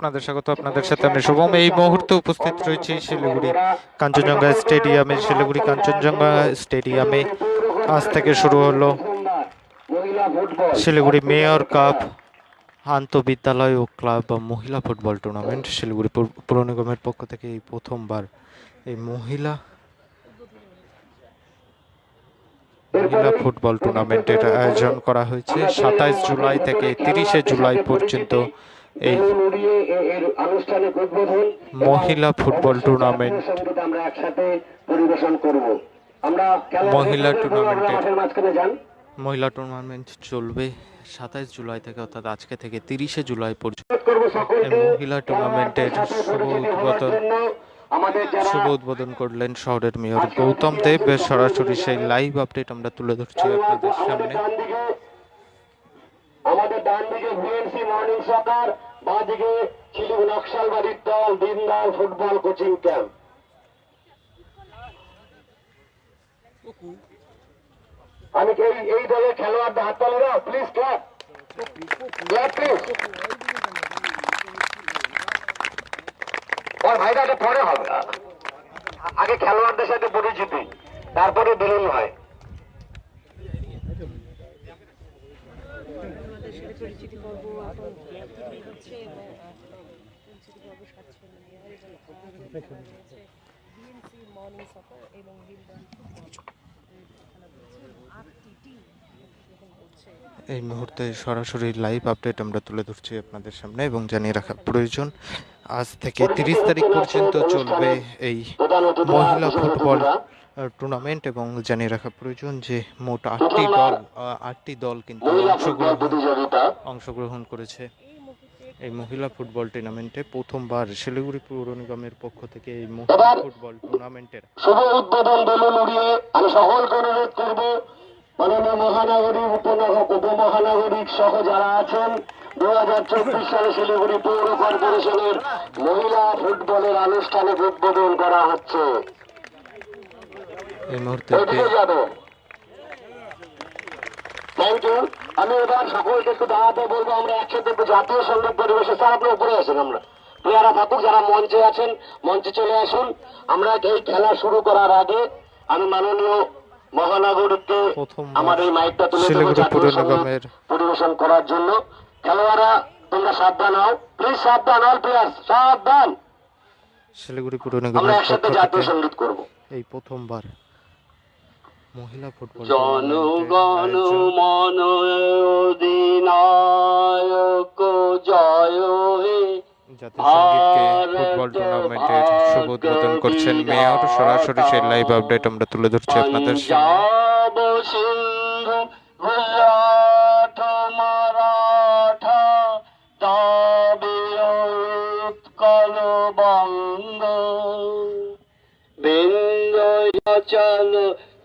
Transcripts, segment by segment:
আপনাদের স্বাগত। আপনাদের সাথে আমি শুভম। এই মুহূর্তে উপস্থিত রয়েছে শিলিগুড়ি কাঞ্চনজঙ্ঘা স্টেডিয়ামে। শিলিগুড়ি কাঞ্চনজঙ্ঘা স্টেডিয়ামে আজ থেকে শুরু হলো শিলিগুড়ি মেয়র কাপ, আন্তঃবিদ্যালয় ও ক্লাব বা মহিলা ফুটবল টুর্নামেন্ট। শিলিগুড়ি পুর- নিগমের পক্ষ থেকে এই প্রথমবার এই মহিলা মহিলা ফুটবল টুর্নামেন্টের আয়োজন করা হয়েছে। সাতাইশ জুলাই থেকে তিরিশে জুলাই পর্যন্ত এই আনুষ্ঠানিক উদ্বোধন মহিলা ফুটবল টুর্নামেন্ট আমরা একসাথে পরিবেশন করব। আমরা মহিলা যান। মহিলা টুর্নামেন্ট চলবে সাতাইশ জুলাই থেকে অর্থাৎ আজকে থেকে তিরিশে জুলাই পর্যন্ত। মহিলা টুর্নামেন্টের শুভ উদ্বোধন। শুভ উদ্বোধন করলেন শহরের মেয়র গৌতম দেব। সরাসরি সেই লাইভ আপডেট আমরা তুলে ধরছি আপনাদের সামনে। আমাদের ডান দিকে ভিএনসি মর্নিং সকার বাঁ দিকে শিলিগুড়ি নকশালবাড়ির দল দিনদয়াল ফুটবল কোচিং ক্যাম্প। আমি কি এই দলের খেলোয়াড়দের হাত তালে দাও? প্লিজ ক্লাব ক্লাব প্লিজ ওর ভাইটা এটা পরে হবে। আগে খেলোয়াড়দের সাথে পরিচিতি, তারপরে বেলুন হয় আমাদের সাথে পরিচিতি পর্ব এখন হচ্ছে পরিচিতি পর্ব বিএনসি মর্নিং সকার এবং চলছে আটটি টিম এই মুহূর্তে সরাসরি লাইভ আপডেট আমরা তুলে ধরছি আপনাদের সামনে এবং জানিয়ে রাখা প্রয়োজন আজ থেকে তিরিশ তারিখ পর্যন্ত চলবে এই মহিলা ফুটবল টুর্নামেন্ট এবং জানিয়ে রাখা প্রয়োজন যে মোট আটটি দল আটটি দল কিন্তু অংশগ্রহণ অংশগ্রহণ করেছে। এই এই মহিলা ফুটবল টুর্নামেন্টে প্রথমবার শিলিগুড়ি পৌর নিগমের পক্ষ থেকে এই মহিলা ফুটবল টুর্নামেন্টের শুভ উদ্বোধন বেলুন উড়িয়ে আমি সকলকে অনুরোধ করব মাননীয় মহানগরী উপনগর উপমহানগরিক সহ যারা আছেন দু হাজার চব্বিশ সালে শিলিগুড়ি পৌর কর্পোরেশনের মহিলা ফুটবলের আনুষ্ঠানিক উদ্বোধন করা হচ্ছে। এই মুহূর্তে থ্যাংক ইউ আমি এবার সকলকে একটু দাঁড়াতে বলব আমরা একসাথে একটু জাতীয় সংগীত পরিবেশে স্যার আপনি উপরে আসেন আমরা। প্লেয়ারা থাকুক যারা মঞ্চে আছেন মঞ্চে চলে আসুন। আমরা এই খেলা শুরু করার আগে আমি মাননীয় প্রথমবার আমার এই মাইকটা তুলে পরিবেশন করার জন্য। খেলোয়াড়রা তোমরা সাবধান হও। প্লিজ সাবধান অল প্লেয়ার্স সাবধান। শিলিগুড়ি পুর আমরা একসাথে জাতীয় সংগীত করব। এই প্রথমবার মহিলা ফুটবল জনগণ মন অধিনায়ক জয় হে। জাতীয় সঙ্গীতকে ফুটবল টুর্নামেন্টের শুভ উদ্বোধন করছেন মেয়র সরাসরি সেই লাইভ আপডেট আমরা তুলে ধরছি আপনাদের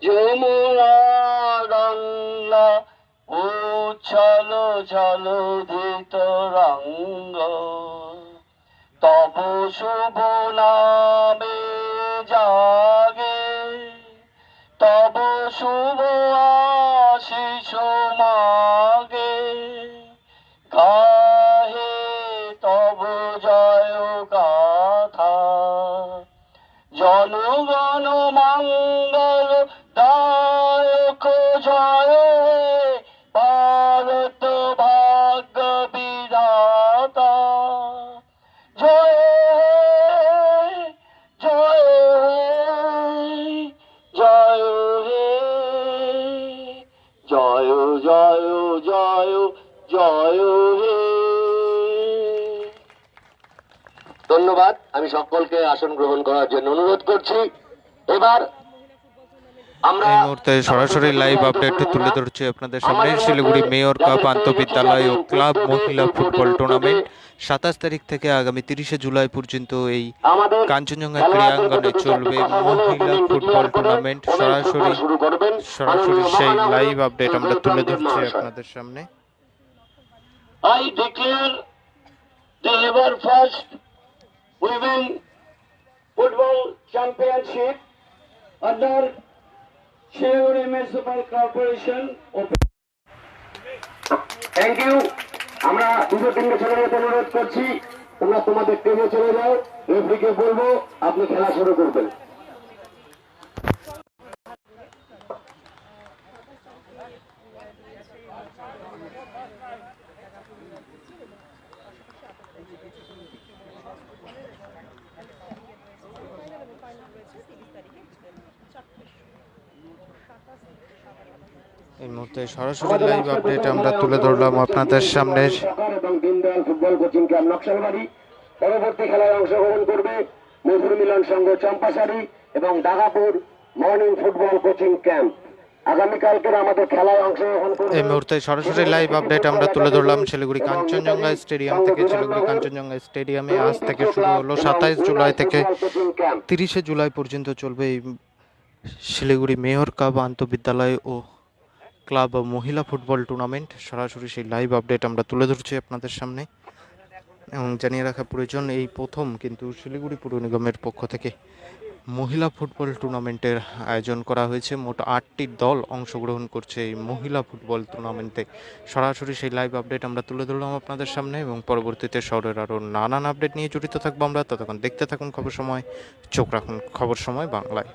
যমুনা ধিত রঙ্গ। তব শুভ নামে জাগে তব শুভ আশিস মাগে। গাহে তব জয় গাথা জনগণ জয় জয় জয় ধন্যবাদ আমি সকলকে আসন গ্রহণ করার জন্য অনুরোধ করছি। এবার আমরা এই মুহূর্তে সরাসরি লাইভ আপডেট তুলে ধরছি আপনাদের সামনে শিলিগুড়ি মেয়র কাপ আন্তঃবিদ্যালয় ও ক্লাব মহিলা ফুটবল টুর্নামেন্ট সাতাশ তারিখ থেকে আগামী তিরিশে জুলাই পর্যন্ত এই কাঞ্চনজঙ্ঘা ক্রীড়াঙ্গনে চলবে মহিলা ফুটবল টুর্নামেন্ট সরাসরি সরাসরি সেই লাইভ আপডেট আমরা তুলে ধরছি আপনাদের সামনে। I declare the ever first women football championship under Shiliguri municipal corporation thank you আমরা দুটো তিনটে ছেলেমেয়েকে অনুরোধ করছি, তোমরা তোমাদের টেনে চলে যাও। রেফরিকে বলব, আপনি খেলা শুরু করবেন ফাইনাল এবং ফাইনাল রয়েছে তিরিশ তারিখে চারটে সাতাশ এই মুহূর্তে সরাসরি লাইভ আপডেট আমরা তুলে ধরলাম আপনাদের সামনে পরবর্তী খেলায় অংশগ্রহণ করবে মধুর মিলন সংঘ চম্পাশাড়ি এবং মর্নিং ফুটবল কোচিং ক্যাম্প সরাসরি লাইভ আমরা তুলে ধরলাম শিলিগুড়ি কাঞ্চনজঙ্ঘা স্টেডিয়াম থেকে। শিলিগুড়ি কাঞ্চনজঙ্ঘা স্টেডিয়ামে আজ থেকে শুরু হলো জুলাই থেকে তিরিশে জুলাই পর্যন্ত চলবে এই শিলিগুড়ি মেয়র কাপ আন্তঃবিদ্যালয় ও ক্লাব মহিলা ফুটবল টুর্নামেন্ট। সরাসরি সেই লাইভ আপডেট আমরা তুলে ধরছি আপনাদের সামনে। এবং জানিয়ে রাখা প্রয়োজন, এই প্রথম কিন্তু শিলিগুড়ি পুর নিগমের পক্ষ থেকে মহিলা ফুটবল টুর্নামেন্টের আয়োজন করা হয়েছে। মোট আটটি দল অংশগ্রহণ করছে এই মহিলা ফুটবল টুর্নামেন্টে। সরাসরি সেই লাইভ আপডেট আমরা তুলে ধরলাম আপনাদের সামনে এবং পরবর্তীতে শহরের আরও নানান আপডেট নিয়ে জড়িত থাকব আমরা। ততক্ষণ দেখতে থাকুন খবর সময়, চোখ রাখুন খবর সময় বাংলায়।